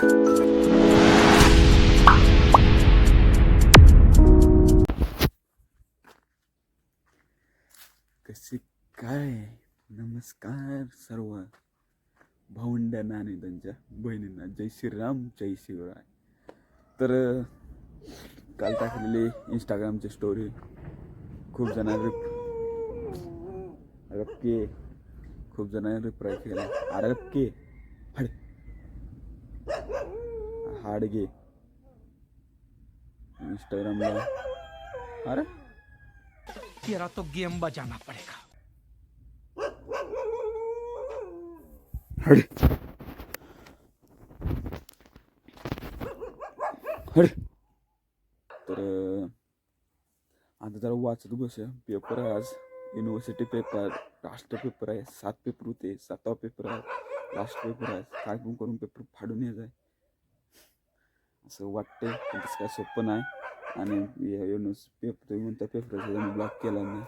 कसे काय? नमस्कार सर्व. भावंड्यांना आणि त्यांच्या बहिणींना जय श्रीराम जय शिवराय. तर काल टाकलेली इंस्टाग्रामची स्टोरी खूप जणांनी अरबके खूप जणांनी रिप्राय केला. अरे हड. हाडगे. इंस्टाग्रामला अरे. तेरा तो गेम बजाना पड़ेगा. हड. हड. तर आता जरा वाचत बस पेपर आहे आज. युनिव्हर्सिटी पेपर राष्ट्र पेपर आहे. सात पेपर होते. सातवा पेपर आहे. लास्ट पेपर आहे. काय पण करून पेपर फाडून यायचा आहे असं वाटतंय. पण तसं काय सोपं नाही. आणि युनिव्हर्स पेपर तुम्ही म्हणता पेपरचा मी ब्लॉक केला नाही.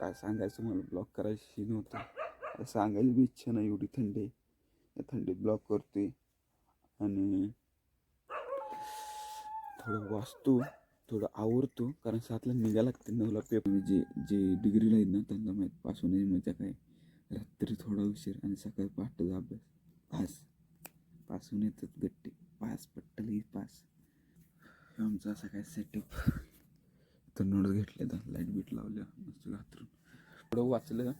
काय सांगायचं मला? ब्लॉक करायची नव्हतं. सांगायची बी इच्छा नाही एवढी थंडी. या थंडीत ब्लॉक करते आणि थोडं वाचतो. थोडं आवडतो कारण सातला निघायला लागते नऊला पेपर जे जे डिग्रीला आहेत ना त्यांना माहीत पासून मजा काय. रात्री थोडा उशीर आणि सकाळी पहाटेचा अभ्यास. पास. पासून येतात गट्टे. पास पट्टली पास. आमचा असा काय सेटअप तर नोट्स घेतल्या तर लाइट बीट लावल्या मस्त घातरून. थोडं वाचलं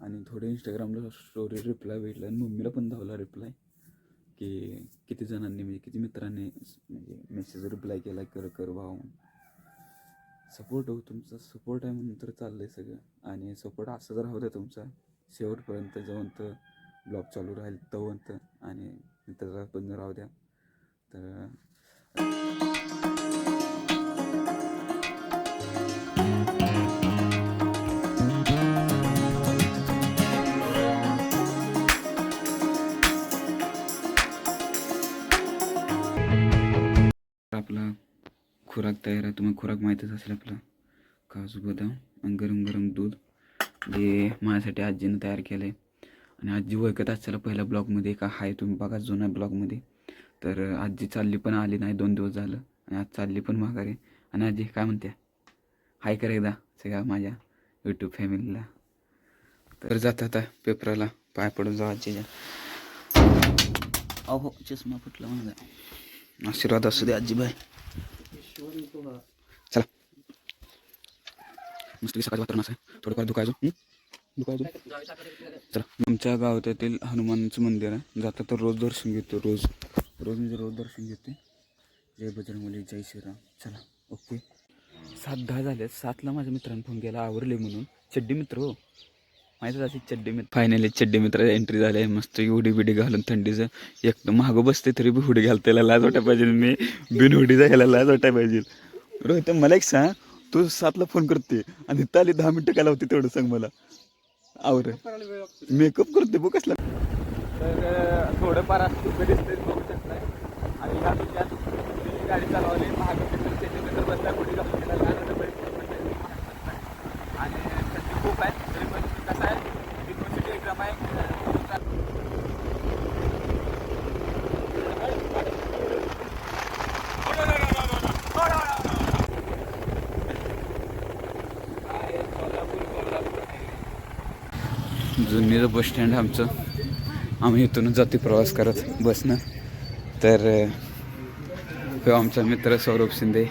आणि थोडं इंस्टाग्रामला स्टोरी रिप्लाय भेटला. आणि मम्मीला पण धावला रिप्लाय की किती जणांनी म्हणजे किती मित्रांनी म्हणजे मेसेज रिप्लाय केला कर कर भाऊ सपोर्ट हो तुमचा सपोर्ट आहे म्हणून तर चाललं आहे सगळं. आणि सपोर्ट असं जर राहू द्या तुमचा. शेवटपर्यंत जवंत ब्लॉग चालू राहील तवंत आणि त्याला बंद राहू द्या. तर आपला खुराक तयार आहे. तुम्हाला खुराक माहीतच असेल आपला. काजू बदाम आणि गरम गरम दूध. जे माझ्यासाठी आजीनं तयार केलं आहे आणि आजी ओळखत असताना पहिल्या ब्लॉगमध्ये का हाय तुम्ही बघा जुन्या ब्लॉगमध्ये. तर आजी चालली पण आली नाही दोन दिवस झालं. आणि आज चालली पण माघारी. आणि आजी काय म्हणते? हाय कर एकदा सगळ्या माझ्या यूट्यूब फॅमिलीला तर जात आता पेपराला पाय पडून जाऊ आजीच्या. अहो चष्मा फुटला माझा आशीर्वाद असू दे आजीबाई. चला मस्त सकाळचं वातावरण असं आहे. थोडंफार दुखायचं? दुखायचं. चला. आमच्या गावातील हनुमानचं मंदिर आहे. जाता तर रोज दर्शन घेतो रोज. रोज म्हणजे रोज दर्शन घेते. जय बजरंगबली जय श्रीराम. चला ओके. सात दहा झाले सातला माझ्या मित्राने फोन केला. आवरले म्हणून. चड्डी मित्र हो. माहितीच असे चड्डी मित्र. फायनली चड्डी मित्र एंट्री झाले. मस्त हुडी बिडी घालून थंडीचं. एकदम मागं बसते तरी बी हुडी घालते याला लाज वाटाय पाहिजे. मी बिन हुडीचा ह्याला लाज वाटाय पाहिजे. रोहित मला एक सांग. तू सातला फोन करते आणि ताली दहा मिनटं काय लावते तेवढं सांग मला. आवर. मेकअप करते बघ कसला. तर थोडंफार असं बघू शकताय. आणि ह्या गाडी चालवली महाग बसला कुठे जाऊन गेला लहान होतं बरेच मित्र आणि थंडी खूप आहे तरी पण कसं आहे युनिव्हर्सिटी एक्झाम आहे जुन्नीचं बस स्टँड आमचं. आम्ही इथूनच जाते प्रवास करत बसनं. तर तो आमचा मित्र सौरभ शिंदे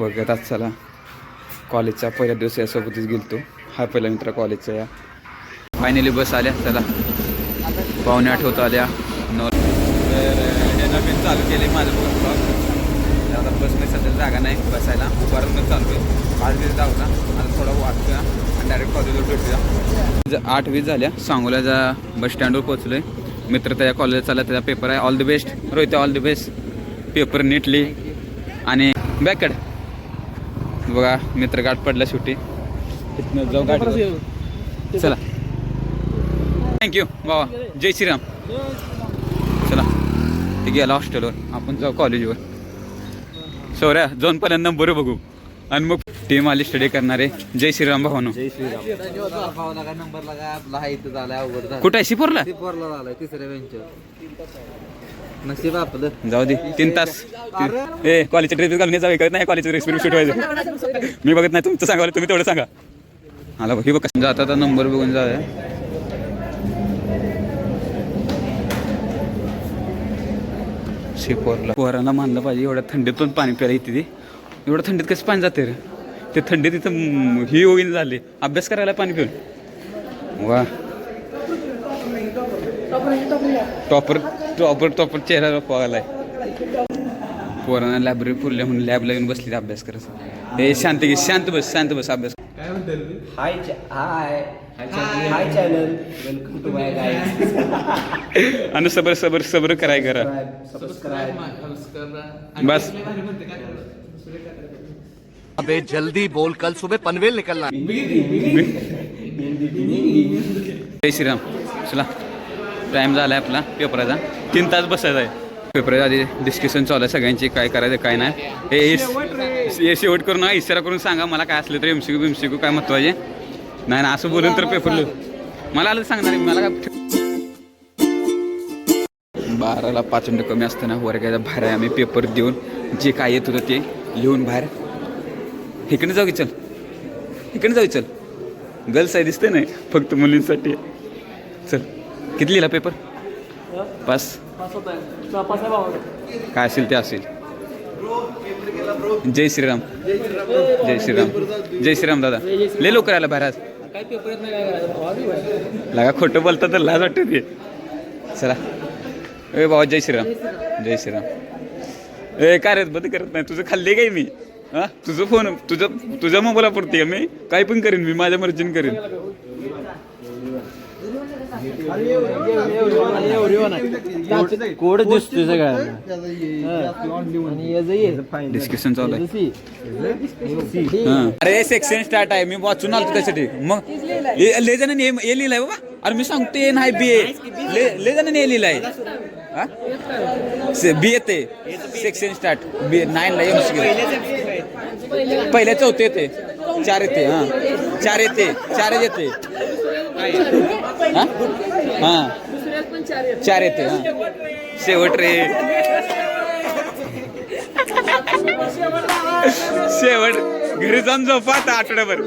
वर्गात चला कॉलेजचा पहिल्या दिवस यासोबतच गेलतो. हा पहिला मित्र कॉलेजचा या. फायनली बस आल्या चला पाहुणे आठवत आल्या. नॉर्थ तर नवीन चालू केले माझं बस बसमध्ये सध्या जागा नाही बसायला. उभारूनच चालू आहे पाच वीस धावला आता थोडा वाटतोय आणि डायरेक्ट कॉलेजवर भेटूया. आठ वीस झाल्या. सांगोल्याच्या बस स्टँडवर पोहोचलोय. मित्र त्याच्या कॉलेजला चालला त्याचा पेपर आहे. All the best Rohit all the best paper neatly आणि बॅकड बघा मित्र गाठ पडला सुट्टी जाऊ गाठ चला. थँक्यू बाबा जय श्रीराम. चला. ते गेला हॉस्टेलवर आपण जाऊ कॉलेजवर सौर्या जाऊन पहिल्यांदा नंबर बघू. आणि मग टीम आली स्टडी करणारे. जय श्रीराम भावानो. नंबर लागा आपला हा इथं झालाय अवघड झालं कुठं आहे? शिपूरला? तिसऱ्या बेंचवर नशीब आपलं. जाऊ दे. तीन तास. ए कॉलेजच्या ड्रेस घालून जाऊ. कळत नाही कॉलेजचं एक्सपिरियन्स शूट व्हायचं. मी बघत नाही. तुमचं सांगा तुम्ही तेवढं सांगा. आला बघ. हे बघ जाता नंबर बघून जाऊया. शिपोरला पोरांना मानलं पाहिजे एवढ्या थंडीतून पाणी प्यायला येते ते. एवढ्या थंडीत कसं पाणी जाते रे? ते थंडी तिथं ही होईन झाली. अभ्यास करायला पाणी पिऊन. वा. टॉपर टॉपर टॉपर चेहरा पाहायला पोरांना लायब्ररी पुरल्या म्हणून लॅबला येऊन बसली अभ्यास करत. हे शांत घे शांत बस शांत बस अभ्यास hi hi hi channel welcome to my guide आणि सबर सबर सबर कराय करा बस. अबे जल्दी बोल. कल सुबह पनवेल निकलना। जय श्रीराम. चला. टाइम झाला आहे आपला. पेपराचा. तीन तास बसायचा आहे पेपर आधी डिस्कशन चालू आहे सगळ्यांची काय करायचं काय नाही. हे इस- हे शेवट करून ना इशारा करून सांगा मला काय असलं तर एम सी क्यू काय महत्त्वाचे? नाही ना असं बोलून तर पेपर लिहू मला आलं सांगणार मला काय बाराला पाच मिनटं कमी असताना वर्गाच्या बाहेर आहे आम्ही पेपर देऊन जे काय येत होतं ते लिहून बाहेर. इकडे जाऊ की चल. इकडे जाऊ चल. गर्ल्स आहे दिसते नाही फक्त मुलींसाठी. चल. किती लिहिला पेपर पास काय असेल ते असेल जय श्रीराम जय श्रीराम जय श्रीराम दादा लय लवकर आला बाहेर आज लगा खोटं बोलता तर लाज वाटते ते चला ए बाबा जय श्रीराम जय श्रीराम ए काय रे बंद करत नाही तुझं खाल्ले काय मी हा तुझं फोन तुझं तुझ्या मोबाईलापुरती का मी काय पण करीन मी माझ्या मर्जीने करीन कोड दिसतोय सगळ्यांना. डिस्कशन चालू आहे. हां. अरे सेक्शन स्टार्ट आहे. मी वाचून आलो त्यासाठी मग ए- लय जणांनी ए ए लिहिलाय बाबा. अरे मी सांगतो ए नाही बी ए ले लय जणांनी ए लिहिलाय. बी येते सेक्शन स्टार्ट बी नाईनला एम पहिल्या चौथे येते चार येते हां. चार येते. चार येते. हां? हां. चार येते. शेवट रे. शेवट. घरी जाऊन झोपा आता आठवड्याभर.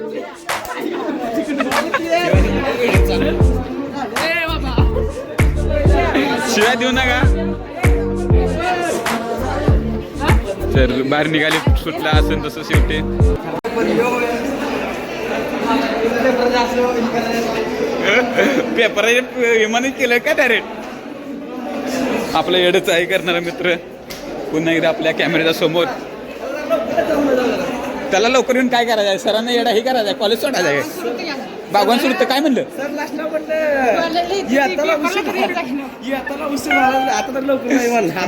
शिवाय देऊ नका. तर बाहेर निघाले सुटला असेल तसं शेवटी. पेपर विमानित केलं का डायरेक्ट आपलं एडच आहे करणारा मित्र. पुन्हा एकदा आपल्या कॅमेऱ्याच्या समोर. त्याला लवकर येऊन काय करायचं आहे? सरांना येडा हे करायचं आहे कॉलेज सोडायचं आहे. बागवान सुरू काय म्हणलं?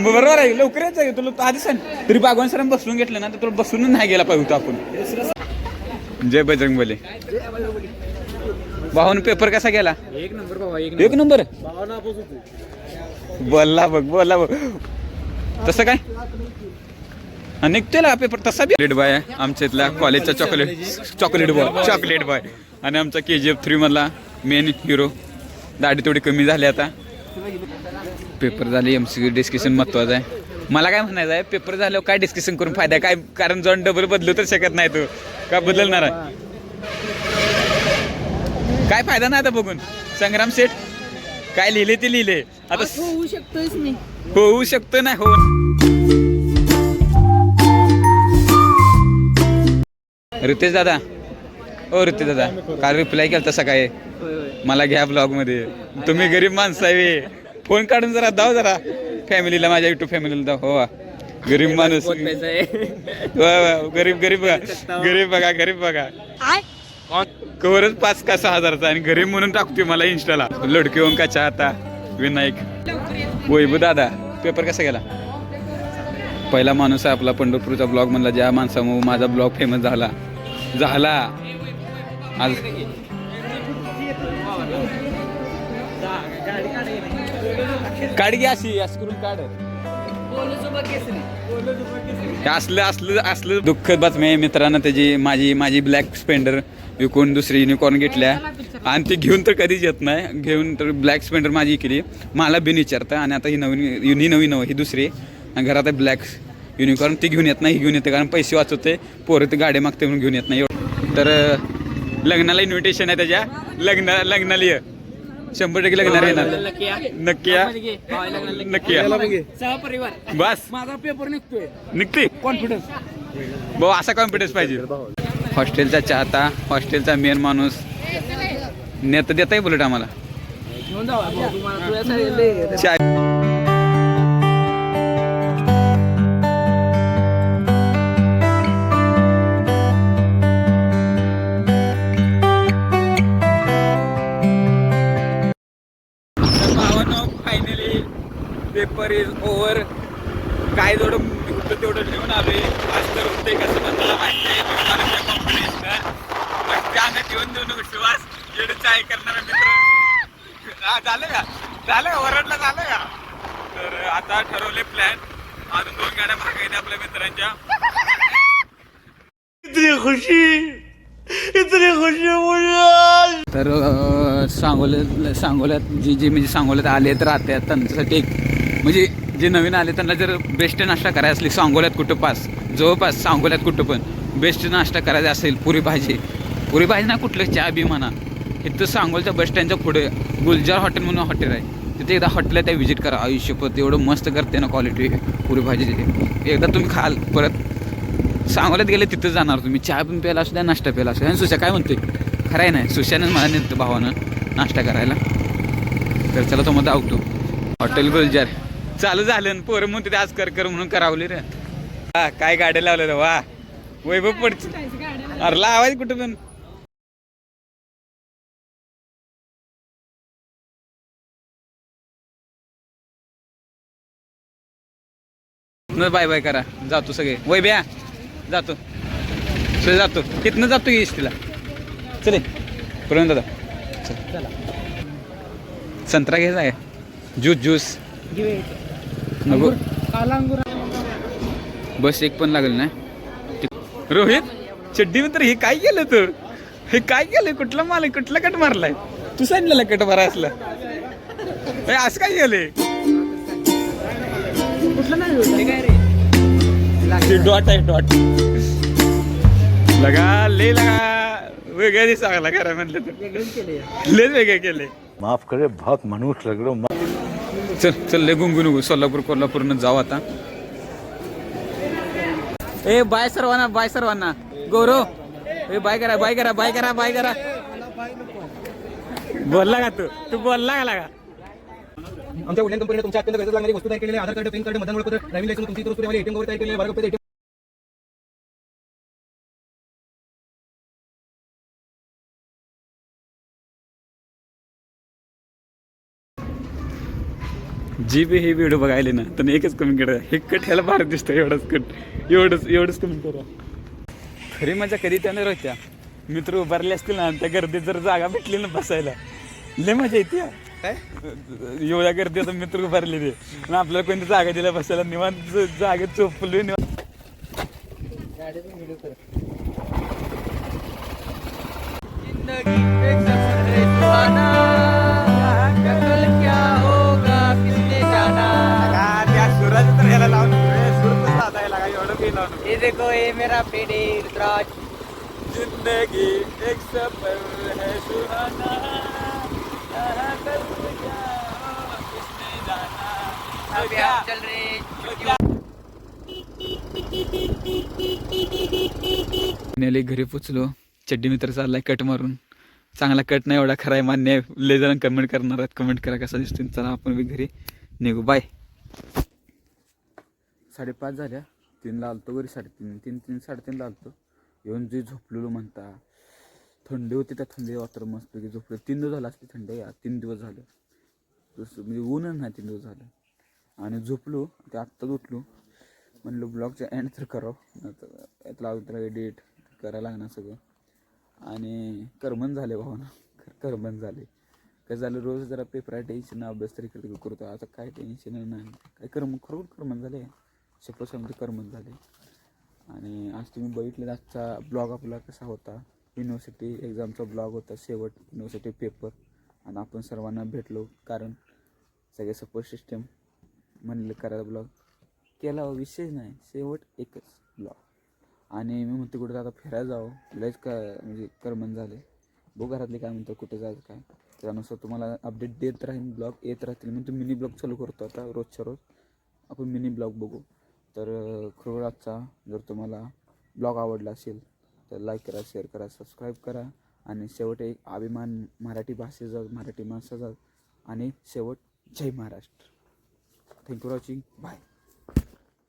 बरोबर आहे लवकर यायचं आहे. तुला आधी सांग. तरी बागवान सरांनी बसवून घेतलं ना तर तुला बसून नाही गेला पाहिजे होता आपण. जय बजरंग बले भाऊन पेपर कसा गेला? एक नंबर बाबा एक नंबर? बोलला बघ बोलला बघ. तसं काय? निघतोय ना पेपर तसा बी चॉकलेट बॉय आहे आमच्या इथल्या कॉलेजचा chocolate chocolate boy chocolate boy आणि आमचा के जी एफ थ्री मधला मेन हिरो दाढी थोडी कमी झाली आता. पेपर झाले एम सी डिस्कशन महत्वाचं आहे. मला काय म्हणायचं आहे पेपर झाल्यावर काय डिस्कशन करून फायदा काय कारण जण डबल बदलू तर शकत नाही तू. का बदलणार आहे? काय फायदा नाही आता बघून. संग्राम शेठ काय लिहिले ते लिहिले. आता होऊ शकतोच नाही. होऊ शकतं नाही हो. रितेश दादा. ओ रितेश दादा काल रिप्लाय केला सकाळी. मला घ्या ब्लॉगमध्ये. तुम्ही गरीब माणसं आहे. फोन काढून जरा दाव जरा. फॅमिलीला माझ्या युट्यूब फॅमिलीला दाव. हो. वा. गरीब माणूस. वा, वा, गरीब गरीब बघा. गरीब बघा गरीब बघा. कवरच पाच का सहा हजारचा आणि गरीब म्हणून टाकतोय मला इंस्टाला लडकी ओंकाच्या आता? विनायक. वैभू दादा पेपर कसा गेला? पहिला माणूस आहे आपला पंढरपूरचा ब्लॉग म्हणला ज्या माणसामुळे माझा ब्लॉग फेमस झाला. झाला. आज काढ घ्या अशी असं करून काढ. असलं असलं असलं दुःख बातमी आहे मित्रांनो त्याची माझी माझी ब्लॅक स्पेंडर विकून दुसरी युनिकॉर्न घेतल्या. आणि ती घेऊन तर कधीच येत नाही. घेऊन तर ब्लॅक स्पेंडर माझी केली मला बिन विचारतं. आणि आता ही नवीन ही नवीन नवं ही दुसरी. आणि घरात आहे ब्लॅक युनिकॉर्न ती घेऊन येत नाही ही घेऊन येते. कारण पैसे वाचवते. पोरं ती गाडी मागते म्हणून घेऊन येत नाही. तर लग्नाला इन्व्हिटेशन आहे त्याच्या. लग्न लग्नाला ये. शंभर टक्के लग्नाला येणार. नक्की या नक्की बस. माझा पेपर निघतोय. निघते. कॉन्फिडन्स भाऊ असा कॉन्फिडन्स पाहिजे. हॉस्टेलचा चाहता हॉस्टेलचा मेन माणूस. नेता देत आहे बुलेट आम्हाला फायनली पेपर इज ओव्हर काय जेवढं तेवढं लिहून आलोय. आज तर होते कसं पण मला माहिती आहे ठेवून देऊन विश्वास जेवढं चाय करणारा मित्र. हा झालं का झालं का वरडला झालं का तर आता ठरवले प्लॅन अजून दोन गाड्या मागायच्या आपल्या मित्रांच्या. तर अं, सांगोल्यात सांगोल्यात जी जी म्हणजे सांगोल्यात आले तर राहतात त्यांच्यासाठी एक म्हणजे जे नवीन आले त्यांना जर बेस्ट नाश्ता करायचा असली सांगोल्यात कुठं पास? जवळपास सांगोल्यात कुठं पण. बेस्ट नाश्ता करायचा असेल पुरी भाजी. पुरी भाजी ना कुठलं? चहा बी म्हणा. इथं सांगोलच्या बस स्टँडच्या पुढे गुलजार हॉटेल म्हणून हॉटेल आहे. तिथे एकदा हॉटेलला त्या व्हिजिट करा. आयुष्यपत एवढं मस्त करते ना क्वालिटी पुरी भाजीची एकदा तुम्ही खाल परत सांगोल्यात गेले तिथं जाणार तुम्ही. चहा पण प्यायला असू द्या नाश्ता प्यायला असू द्या. आणि सुशा काय म्हणते खरं आहे नाही सुशानं मला नेतं भावानं नाश्ता करायला. तर चला तो मग आवतो हॉटेल गुलजार. चालू झालं पोरं म्हणते आज कर कर म्हणून करावले रे. हा काय गाड्या लावल्या वा. वैभव पडच अरे लावायचं कुठं पण. बाय बाय करा. जातो सगळे. वय ब्या जातो. सगळे जातो. कितनं जातो की तिला चले पर्यंत दादा. चल. संत्रा घ्यायचा आहे. Juice juice. नको काला अंगूर बस एक पण लागल ना रोहित चड्डी तर हे काय केलं तू? हे काय केलं? कुठला माल? कुठला कट मारलाय? तू सांगितलेला कट मारा असला. हे असं काय केलंय? कुठलं नाही होत, हे काय रे? डॉट आहे डॉट. लगा ले लगा. वेगळ्या दिवस लागला खरं म्हणलं तर. लेच वेगळे केले माफ करे बहुत मनुष्य लग रहा हूँ चल चल ले गुंगू नुगू सोलापूर कोल्हापूरनं जाऊ आता. ए बाय सर्वांना बाय सर्वांना. गौरव ए बाय करा बाय करा बाय करा बाय करा. बोलला का तू? तू बोलला का लागा? आमच्या उड्डाण कंपनीने तुमच्या अत्यंत गरजेचं लागणारी वस्तू तयार केलेली आधार कार्ड पॅन कार्ड मतदान ओळखपत्र ड्रायव्हिंग लायसन्स तुमची इतर एटीएम वगैरे तयार केलेले बारा जी बी ही व्हिडिओ बघायले ना तर एकच कमेंट करा हे कट ह्याला भारी दिसतं एवढंच कट एवढंच एवढंच कमेंट करा. खरी मजा कधी त्याने राहत्या मित्र उभारले असतील ना त्या गर्दीत जर जागा भेटली ना बसायला लय मजा येते. काय? एवढ्या गर्दीत आता मित्र उभारले ते. आणि आपल्याला कोणती जागा दिल्या बसायला निवांत जागेत चोपले निवांत. लावून ये मेरा पेड़े रुद्राज जिंदगी एक सफर है सुहाना। अभी चल रहे घरी पोचलो चड्डी मित्र चाललाय कट मारून. चांगला कट नाही एवढा खरा आहे मान्य जण कमेंट करणार आहेत. कमेंट करा कसा दिसतो चला आपण बी घरी निघू. बाय साडेपाच झाल्या. तीनला आलतो घरी साडेतीन तीन तीन साडेतीनला आलतो. येऊन जे झोपलेलो म्हणता थंडी होती त्या थंडी वातर मस्तपैकी झोपले. तीन दिवस झाला असली थंडी या तीन दिवस झालं. तसं म्हणजे ऊनच नाही तीन दिवस झालं. आणि झोपलो ते आत्ताच उठलो. म्हणलो ब्लॉगच्या एंड तर करावं. नाहीतर यातला त्याला एडिट करायला लागणार सगळं. आणि करमन झाले भावना. करमन झाले. काय झालं रोज जरा पेपर टेन्शन अभ्यास तरी करतो. आता काय टेन्शन नाही. काय करम खरोखर करमन झाले. शपथ म्हणजे करमन झाले. आणि आज तुम्ही बघितले आजचा ब्लॉग आपला कसा होता? युनिव्हर्सिटी एक्झामचा ब्लॉग होता शेवट युनिव्हर्सिटी पेपर आणि आपण सर्वांना भेटलो कारण सगळे सपोर्ट सिस्टम म्हणलं करायला ब्लॉग केला हो, विशेष विषय नाही. शेवट एकच ब्लॉग आणि मी म्हणते कुठे आता फिरायला जावं. लयच का म्हणजे करमन झाले. बघू घरातले काय म्हणतो कुठे जायचं काय. त्यानुसार तुम्हाला अपडेट देत राहीन ब्लॉग येत राहतील. म्हणून मिनी ब्लॉग चालू करतो आता रोजच्या रोज. आपण मिनी ब्लॉग बघू. तर अं, खरोखर आजचा जर तुम्हाला ब्लॉग आवडला असेल तर लाईक करा शेअर करा सबस्क्राईब करा. आणि शेवट एक अभिमान मराठी भाषेचा मराठी माणसाचा. आणि शेवट जय Maharashtra. Thank you for watching bye